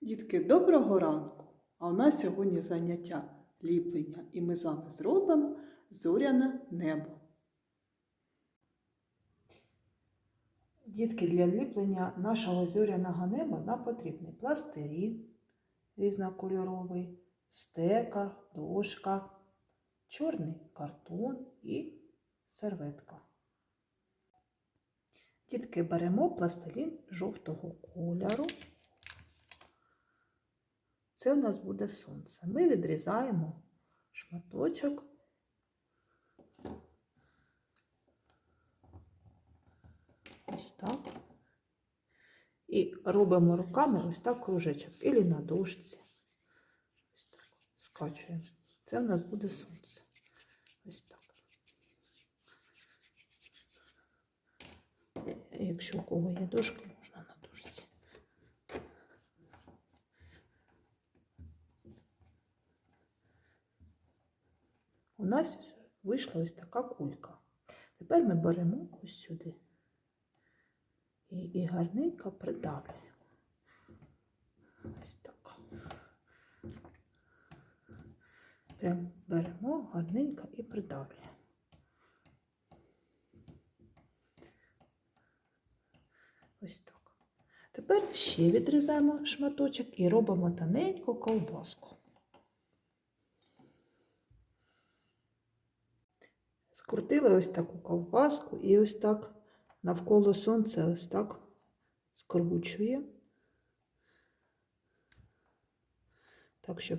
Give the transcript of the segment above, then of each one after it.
Дітки, доброго ранку! А у нас сьогодні заняття ліплення, і ми з вами зробимо зоряне небо. Дітки, для ліплення нашого зоряного неба нам потрібний пластирін різнокольоровий, стека, дошка, чорний картон і серветка. Дітки, беремо пластилін жовтого кольору. Це у нас буде сонце. Ми відрізаємо шматочок. Ось так. І робимо руками ось так кружечок. Ілі на дошці. Ось так. Скачуємо. Це у нас буде сонце. Ось так. Якщо у кого є дошка, можна на дошці. У нас вийшла ось така кулька. Тепер ми беремо ось сюди і, і гарненько придавлюємо. Ось так. Прям беремо гарненько і придавлюємо. Ось так. Тепер ще відрізаємо шматочок і робимо тоненьку ковбаску. Скрутили ось таку ковбаску і ось так навколо сонця ось так скручуємо. Так, щоб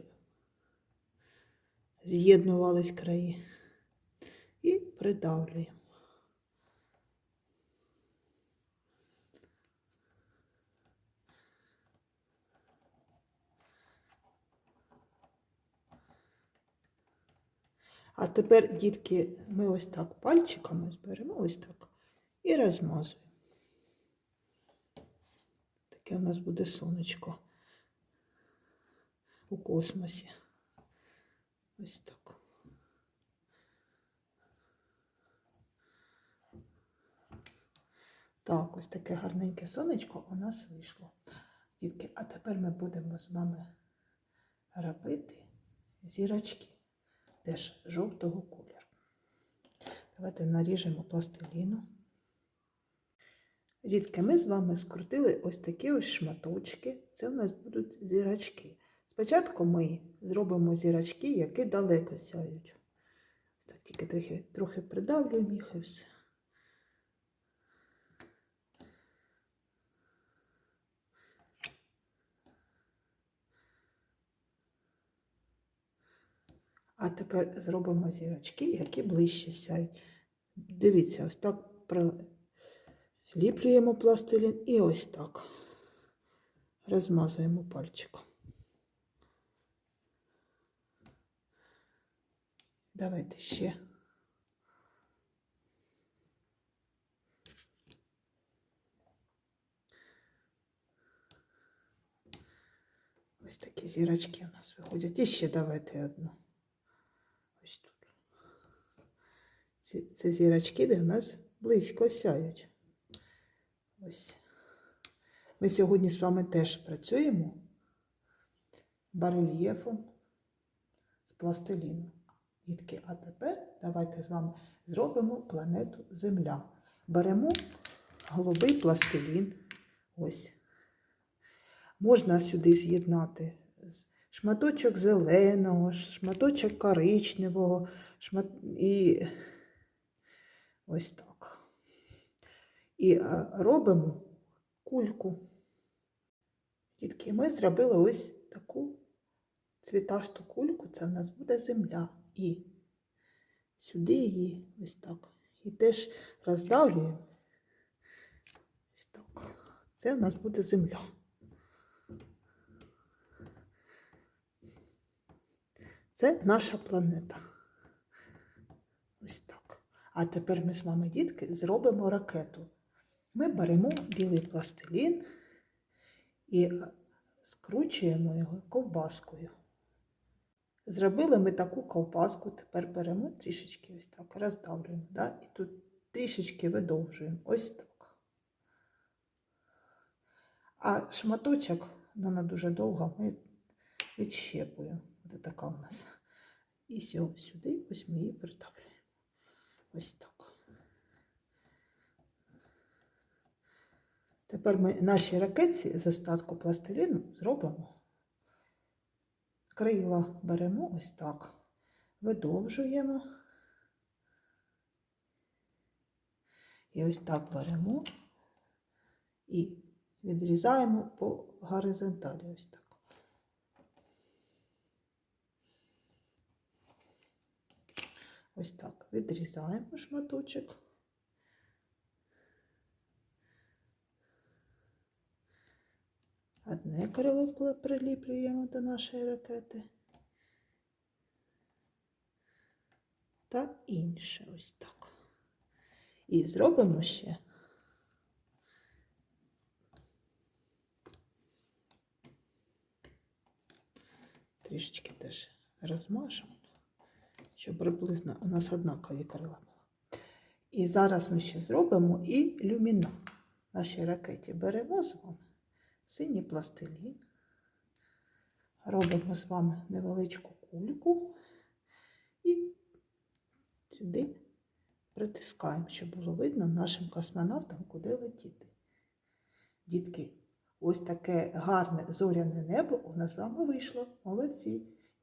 з'єднувались краї. І придавлюємо. А тепер, дітки, ми ось так пальчиками зберемо ось так і розмазуємо. Таке у нас буде сонечко у космосі. Ось так. Так, ось таке гарненьке сонечко у нас вийшло. Дітки, а тепер ми будемо з вами робити зірочки теж жовтого кольору. Давайте наріжемо пластиліну. Дітки, ми з вами скрутили ось такі ось шматочки. Це в нас будуть зірочки. Спочатку ми зробимо зірочки, які далеко сяють. Ось так тільки трохи, трохи придавлюємо їх і все. А тепер зробимо зірочки, які ближче сяють. Дивіться, ось так приліплюємо пластилін і ось так розмазуємо пальчиком. Давайте ще. Ось такі зірочки у нас виходять. І ще давайте одну. Ось тут. Ці, це зірочки, де в нас близько сяють. Ось. Ми сьогодні з вами теж працюємо барельєфом з пластиліну. Дітки, а тепер давайте з вами зробимо планету Земля. Беремо голубий пластилін. Ось. Можна сюди з'єднати шматочок зеленого, шматочок коричневого, шмат... і ось так. І робимо кульку. Дітки, ми зробили ось таку цвітасту кульку, це в нас буде земля. І сюди її ось так. І теж роздавлюємо. Ось так. Це в нас буде земля. Це наша планета. А тепер ми з вами, дітки, зробимо ракету. Ми беремо білий пластилін і е, скручуємо його ковбаскою. Зробили ми таку ковбаску, тепер беремо трішечки ось так, роздавлюємо. Да? І тут трішечки видовжуємо. Ось так. А шматочок Вона дуже довга, ми відщепуємо. Ось така у нас. І сюди ось ми її притавлюємо. Ось так. Тепер ми наші ракетці з остатку пластиліну зробимо. Крила беремо ось так, видовжуємо. І ось так беремо і відрізаємо по горизонталі. Ось так. Ось так. Відрізаємо шматочок. Одне крило приліплюємо до нашої ракети. Та інше ось так. І зробимо ще. Трішечки теж розмажемо, щоб приблизно у нас однакові крила були. І зараз ми ще зробимо і люміна. В нашій ракеті беремо з вами синій пластилін. Робимо з вами невеличку кульку і сюди притискаємо, щоб було видно нашим космонавтам, куди летіти. Дітки, ось таке гарне зоряне небо у нас з вами вийшло. Молодці!